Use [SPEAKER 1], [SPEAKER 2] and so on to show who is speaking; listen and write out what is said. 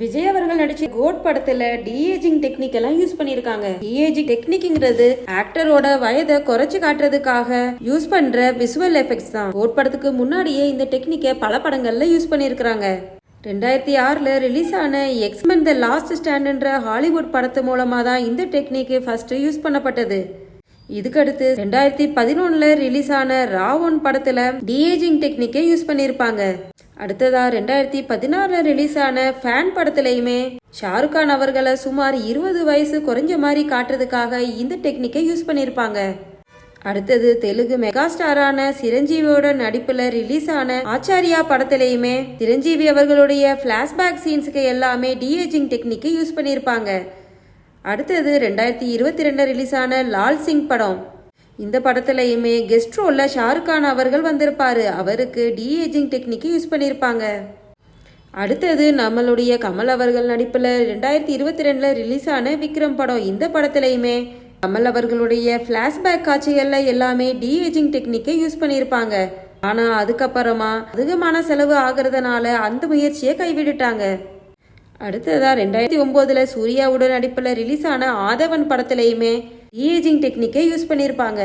[SPEAKER 1] விஜய் அவர்கள் நடிச்ச கோட் படத்துல டிஏஜிங் டெக்னிக் எல்லாம் யூஸ் பண்ணிருக்காங்க டிஏஜிங் டெக்னிக்ங்கிறது ஆக்டரோட வயதை குறைச்சு காட்டுறதுக்காக யூஸ் பண்ற விசுவல் எஃபெக்ட்ஸ் தான். கோட் படத்துக்கு முன்னாடியே இந்த டெக்னிக்கை பல படங்கள்ல யூஸ் பண்ணிருக்காங்க ரெண்டாயிரத்தி ஆறில் ரிலீஸ் ஆன எக்ஸ்மென் த லாஸ்ட் ஸ்டாண்ட்ன்ற ஹாலிவுட் படத்து மூலமாக தான் இந்த டெக்னிக்கு ஃபஸ்ட்டு யூஸ் பண்ணப்பட்டது. இதுக்கடுத்து ரெண்டாயிரத்தி பதினொன்றில் ரிலீஸ் ஆன ராவன் படத்தில் டிஏஜிங் டெக்னிக்கை யூஸ் பண்ணியிருப்பாங்க. அடுத்ததா ரெண்டாயிரத்தி பதினாறுல ரிலீஸ் ஆன ஃபேன் படத்துலயுமே ஷாருக் கான் அவர்களை சுமார் இருபது வயசு குறைஞ்ச மாதிரி காட்டுறதுக்காக இந்த டெக்னிக்கை யூஸ் பண்ணியிருப்பாங்க. அடுத்தது தெலுங்கு மெகா ஸ்டாரான சிரஞ்சீவியோட நடிப்புல ரிலீஸ் ஆன ஆச்சாரியா படத்துலையுமே சிரஞ்சீவி அவர்களுடைய பிளாஷ்பேக் சீன்ஸுக்கு எல்லாமே டிஏஜிங் டெக்னிக்கை யூஸ் பண்ணியிருப்பாங்க. அடுத்தது ரெண்டாயிரத்தி இருபத்தி ரெண்டு ரிலீஸ் ஆன லால் சிங் படம். இந்த படத்துலையுமே கெஸ்ட் ரோலில் ஷாருக் கான் அவர்கள் வந்திருப்பார். அவருக்கு டிஏஜிங் டெக்னிக்கு யூஸ் பண்ணியிருப்பாங்க அடுத்தது நம்மளுடைய கமல் அவர்கள் நடிப்பில் ரெண்டாயிரத்தி இருபத்தி ரெண்டில் ரிலீஸ் ஆன விக்ரம் படம். இந்த படத்துலையுமே கமல் அவர்களுடைய ஃப்ளாஷ்பேக் காட்சிகளில் எல்லாமே டிஏஜிங் டெக்னிக்கை யூஸ் பண்ணியிருப்பாங்க ஆனால் அதுக்கப்புறமா அதிகமான செலவு ஆகிறதுனால அந்த முயற்சியை கைவிட்டுட்டாங்க. அடுத்ததாக ரெண்டாயிரத்தி ஒம்போதில் சூர்யாவுடன் நடிப்பில் ரிலீஸ் ஆன ஆதவன் படத்துலையுமே டிஏஜிங் டெக்னிக்கை யூஸ் பண்ணியிருப்பாங்க